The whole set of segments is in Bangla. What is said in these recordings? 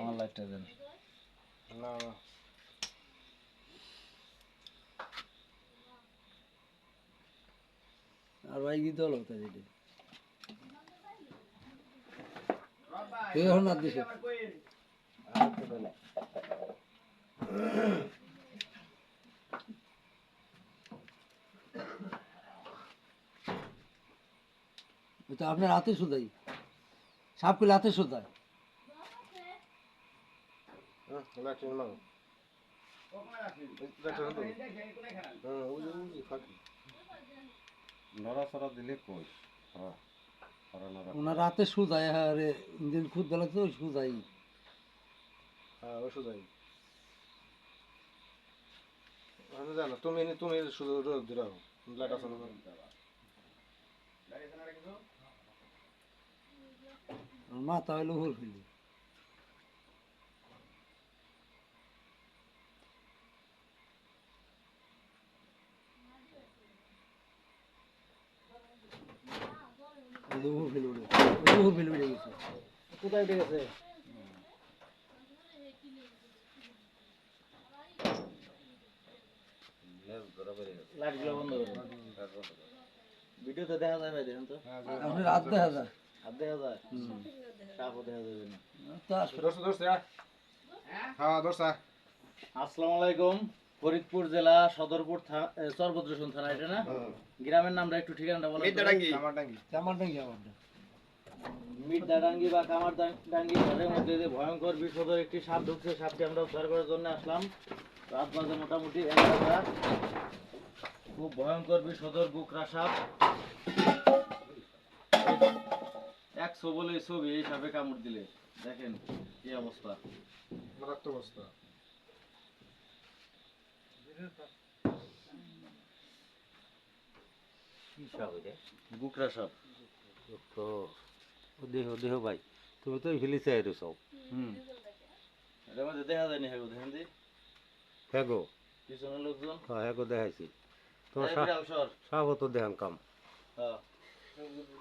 আমার লাইটটা দেন। না আর ভাই কি দল হতে তুই এখন আপনার হাতে শুধাই। সাপ করলে হাতে শুধায় হ্যাঁ হ্যাঁ ওই ওই নড়াচড়া দিলে কই? হ্যাঁ ওনার রাতে শুধায় আরে দিন খুদ বেলা তো শুধাই হ্যাঁ জানো তুমি তুমি শুধু রোদ দিলাও লাইট না। মাথা হইল। হুল ফেলি হুল ফেলি উঠে হুল ফেলি উঠে গেছে কোথায় উঠে গেছে লাইটগুলো বন্ধ করুন ভিডিওতে দেখা যায় ভাই দেখেন তো। আপনি রাত দেখা যায়। হাত দেখা যায়। হ্যাঁ? দোস্ত আসসালামু আলাইকুম। ফরিদপুর জেলা সদরপুর চরভদ্রসন থানা এটা না? গ্রামের নামটা একটু ঠিকানাটা আমারটা। মির্দাডাঙ্গি বা কামার ডাঙ্গি ঘরের মধ্যে যে ভয়ঙ্কর বিষধর একটি সাপ ঢুকছে। সাপটি আমরা উদ্ধার করার জন্য আসলাম। রাত বাজে মোটামুটি এগারোটা। খুব ভয়ঙ্কর বিষধর বুকরা সাপ। একশো বলে ছবি এই সাপে কামড় দিলে। দেখেন কি অবস্থা। রক্ত বস্তা কি সাপ এটা? বুকরা সাপ। তো দেহ দেহ ভাই তুমি তো ফেলিছে এর সব। হুম। এটার মধ্যে দেখা যায়নি হ্যাঁ দেখেন দি। হ্যাঁ গো। পিছনের লোকজন। হ্যাঁ গো দেখাইছি। তোমার সাপ তো দেখান কাম। হ্যাঁ।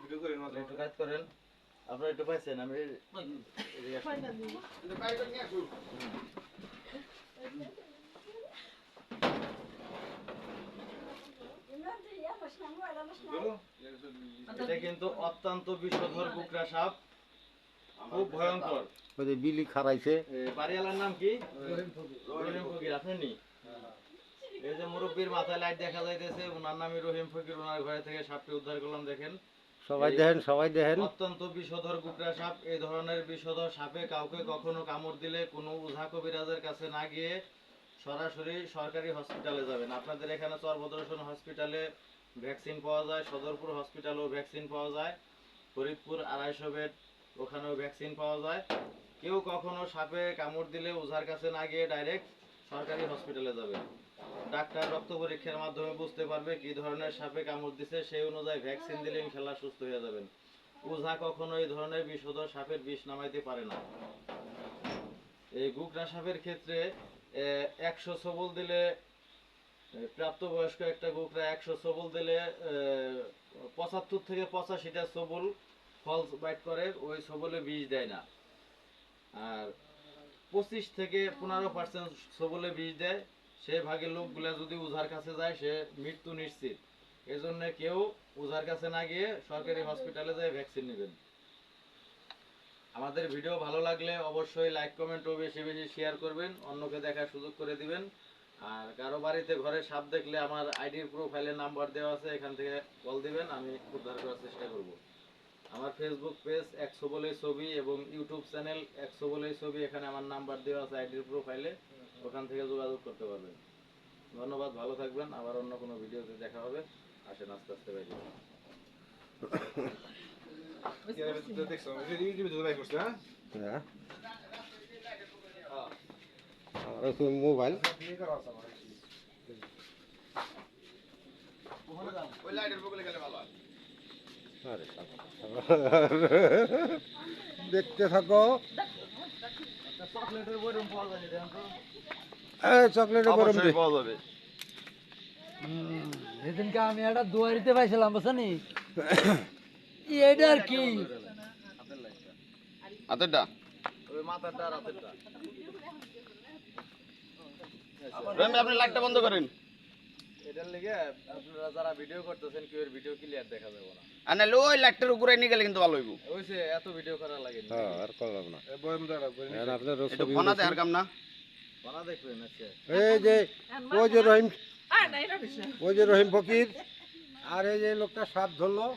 ভিডিও একটু কাজ করেন। আপনারা একটু পাইছেন আমি এটা কিন্তু অত্যন্ত বিষধর বুকরা সাপ। খুব ভয়ঙ্কর। ওই যে বিলি খারাইছে এ, বাড়িওয়ালার নাম কি? রহিম ফকির আপনি নি? এই যে মুরব্বীর মাথায় লাইট দেখা যাইতেছে ওনার নামই রহিম ফকির ওনার ঘরে থেকে সাপটি উদ্ধার করলাম দেখেন। সবাই দেখেন সবাই দেখেন। অত্যন্ত বিষধর কুকরা সাপ এই ধরনের বিষধর সাপে কাউকে কখনো কামড় দিলে কোনো উঝা কবিরাজের কাছে না গিয়ে সরাসরি সরকারি হসপিটালে যাবেন। আপনাদের এখানে চরভদ্রসন হসপিটালে ভ্যাকসিন পাওয়া যায় সদরপুর হসপিটালেও ভ্যাকসিন পাওয়া যায় ফরিদপুর আড়াইশো বেড ওখানেও ভ্যাকসিন পাওয়া যায়। কেউ কখনো সাপে কামড় দিলে উঝার কাছে না গিয়ে ডাইরেক্ট সরকারি হসপিটালে যাবে ডাক্তার রক্ত পরীক্ষার মাধ্যমে বুঝতে পারবে কি ধরনের সাপে কামড় দিছে সেই অনুযায়ী ভ্যাকসিন দিলে ইনশাল্লাহ সুস্থ হয়ে যাবেন। ওঝা কখনো এই ধরনের বিষধর সাপের বিষ নামাইতে পারে না। এই গুকরা সাপের ক্ষেত্রে একশো সবল দিলে প্রাপ্তবয়স্ক একটা গুকরা একশো সবল দিলে পঁচাত্তর থেকে পঁচাশিটা সবল ফলস বাইট করে ওই সবলে বিষ দেয় না। আর পঁচিশ থেকে পনেরো পার্সেন্ট সবলে বিষ দেয়। সে ভাগের লোকগুলা যদি উঝার কাছে যায়, সে মৃত্যু নিশ্চিত। এজন্য কেউ উঝার কাছে না গিয়ে সরকারি হসপিটালে যায় ভ্যাকসিন নেবেন। আমাদের ভিডিও ভালো লাগলে অবশ্যই লাইক কমেন্ট ও বেশি বেশি শেয়ার করবেন। অন্যকে দেখার সুযোগ করে দিবেন। আর কারও বাড়িতে ঘরে সাপ দেখলে আমার আইডির প্রোফাইলের নাম্বার দেওয়া আছে, এখান থেকে কল দিবেন, আমি উদ্ধার করার চেষ্টা করব। আমার ফেসবুক পেজ একশো বলে ছবি, এবং ইউটিউব চ্যানেল একশো বলে ছবি, এখানে আমার নাম্বার দেওয়া আছে আইডির প্রোফাইলে ওখান থেকে যোগাযোগ করতে পারবেন। ধন্যবাদ, ভালো থাকবেন। আবার অন্য কোনো ভিডিওতে দেখা হবে। আসেন, আস্তে আস্তে আর মোবাইল হয় দেখতে থাকো। চকলেটের বইরুম পাওয়া যায় দেখেন চকলেটের গরম পাওয়া যাবে সেদিনকে আমি একটা দুয়ারিতে পাইছিলাম বুঝছেন এটা আর কি? হাতেরটা? ওই আর হাতেরটা। আপনি লাইটটা বন্ধ করেন। এটার লিগে আপনারা যারা ভিডিও করতেছেন কেউ ভিডিও ক্লিয়ার দেখা যাবে না। আর নাহলে ওই উপরে নিয়ে গেলে কিন্তু ভালো হইব। ওইসে এত ভিডিও করা লাগে হ্যাঁ আর করলাম না। এই বয়াম দ্বারা বয়াম এখন আপনার একটু ছবি ফোনা দেখার কাম না? বানা দেখবেন আচ্ছা। এই যে ওই যে রহিম ওই যে রহিম ফকির আর এই যে লোকটা সাপ ধরলো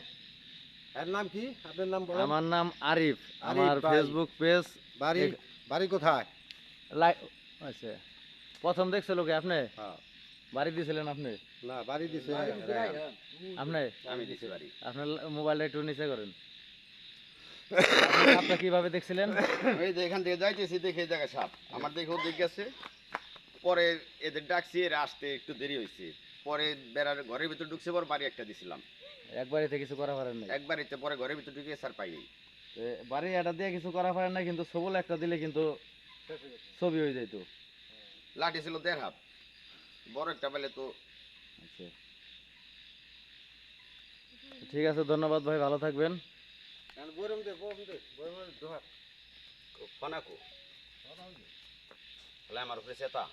এর নাম কি? আপনার নাম বলেন। আমার নাম আরিফ। আমার ফেসবুক পেজ বাড়ি বাড়ি কোথায়? লাইক আচ্ছা প্রথম দেখছে লোকে আপনি? হ্যাঁ। বাড়ি দিয়েছিলেন আপনি? না বাড়ি দিছে। আপনি? আমি দিছি বাড়ি। আপনার মোবাইলটা একটু নিচে করেন। আপনি কীভাবে দেখছিলেন? এই যে এখান থেকে যাইতেছি দেখে এই জায়গায় সাপ। আমার দেখে ও দিক গেছে পরে এদের ডাকছি এরা আসতে একটু দেরি হয়েছে পরে বেড়ার ঘরের ভিতর ঢুকছে পর বাড়ি একটা দিছিলাম। একবারই তো কিছু করা পারেন নাই? একবার এতে পরে ঘরের ভিতর ঢুকে স্যার পাইনি। এ, বাড়ি এটা দিয়ে কিছু করা পারেন না কিন্তু সবল একটা দিলে কিন্তু ছবি হয়ে যাইতো। লাঠি ছিল দেড় হাত। বড় একটা পেলে তো। আচ্ছা। ঠিক আছে ধন্যবাদ ভাই ভালো থাকবেন। বরম দে বরম দে বরম দে ফনাকো। তাহলে আমার উপরে চেতা